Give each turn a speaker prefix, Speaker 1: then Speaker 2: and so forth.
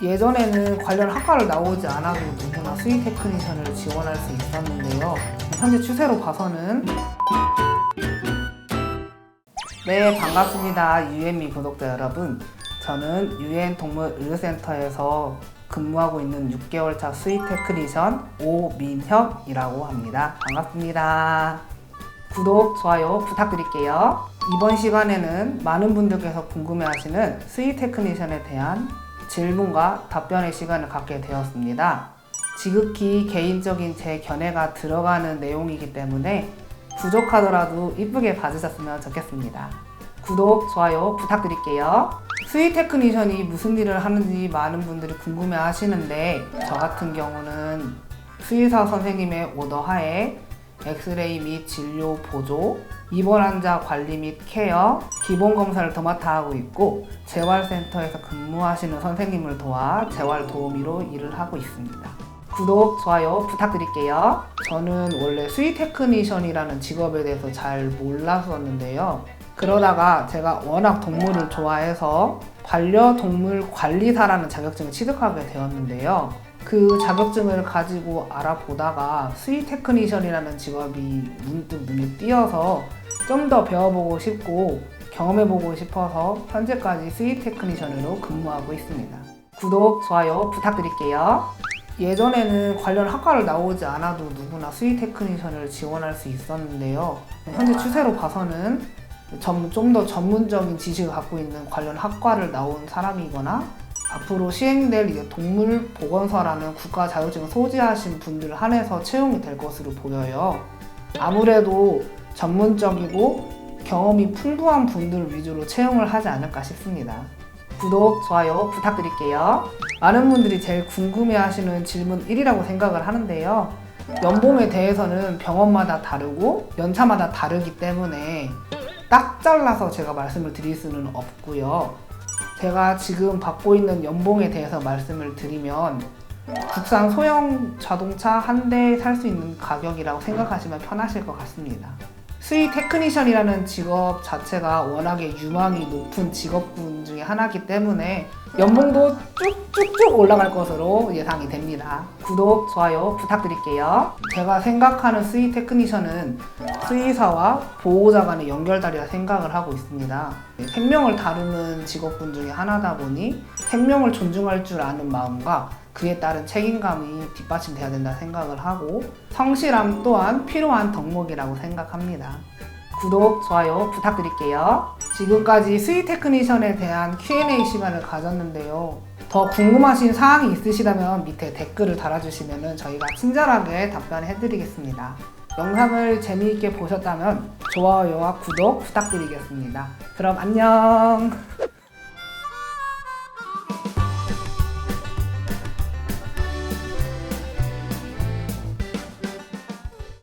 Speaker 1: 예전에는 관련 학과를 나오지 않아도 누구나 수의 테크니션을 지원할 수 있었는데요. 현재 추세로 봐서는 네 반갑습니다. 유엔미 구독자 여러분. 저는 유엔 동물 의료센터에서 근무하고 있는 6개월 차 수의 테크니션 오민혁이라고 합니다. 반갑습니다. 구독 좋아요 부탁드릴게요. 이번 시간에는 많은 분들께서 궁금해하시는 수의 테크니션에 대한 질문과 답변의 시간을 갖게 되었습니다 지극히 개인적인 제 견해가 들어가는 내용이기 때문에 부족하더라도 이쁘게 봐주셨으면 좋겠습니다. 구독, 좋아요 부탁드릴게요. 수의 테크니션이 무슨 일을 하는지 많은 분들이 궁금해 하시는데 저 같은 경우는 수의사 선생님의 오더 하에 엑스레이 및 진료 보조, 입원 환자 관리 및 케어, 기본 검사를 도맡아 하고 있고 재활센터에서 근무하시는 선생님을 도와 재활 도우미로 일을 하고 있습니다. 구독, 좋아요 부탁드릴게요. 저는 원래 수의 테크니션이라는 직업에 대해서 잘 몰랐었는데요. 그러다가 제가 워낙 동물을 좋아해서 반려동물 관리사라는 자격증을 취득하게 되었는데요. 그 자격증을 가지고 알아보다가 수의 테크니션이라는 직업이 문득 눈에 띄어서 좀 더 배워보고 싶고 경험해보고 싶어서 현재까지 수의 테크니션으로 근무하고 있습니다. 구독, 좋아요 부탁드릴게요. 예전에는 관련 학과를 나오지 않아도 누구나 수의 테크니션을 지원할 수 있었는데요. 현재 추세로 봐서는 좀 더 전문적인 지식을 갖고 있는 관련 학과를 나온 사람이거나 앞으로 시행될 이제 동물 보건소라는 국가 자격증을 소지하신 분들을 한해서 채용이 될 것으로 보여요. 아무래도 전문적이고 경험이 풍부한 분들 위주로 채용을 하지 않을까 싶습니다. 구독, 좋아요 부탁드릴게요. 많은 분들이 제일 궁금해 하시는 질문 1이라고 생각을 하는데요. 연봉에 대해서는 병원마다 다르고 연차마다 다르기 때문에 딱 잘라서 제가 말씀을 드릴 수는 없고요. 제가 지금 받고 있는 연봉에 대해서 말씀을 드리면 국산 소형 자동차 한 대 살 수 있는 가격이라고 생각하시면 편하실 것 같습니다. 수의 테크니션이라는 직업 자체가 워낙에 유망이 높은 직업군 중에 하나이기 때문에 연봉도 쭉쭉쭉 올라갈 것으로 예상이 됩니다. 구독, 좋아요 부탁드릴게요. 제가 생각하는 수의 테크니션은 수의사와 보호자 간의 연결다리라 생각을 하고 있습니다. 생명을 다루는 직업군 중에 하나다 보니 생명을 존중할 줄 아는 마음과 그에 따른 책임감이 뒷받침돼야 된다 생각을 하고 성실함 또한 필요한 덕목이라고 생각합니다. 구독, 좋아요 부탁드릴게요. 지금까지 수의 테크니션에 대한 Q&A 시간을 가졌는데요. 더 궁금하신 사항이 있으시다면 밑에 댓글을 달아주시면 저희가 친절하게 답변해드리겠습니다. 영상을 재미있게 보셨다면 좋아요와 구독 부탁드리겠습니다. 그럼 안녕!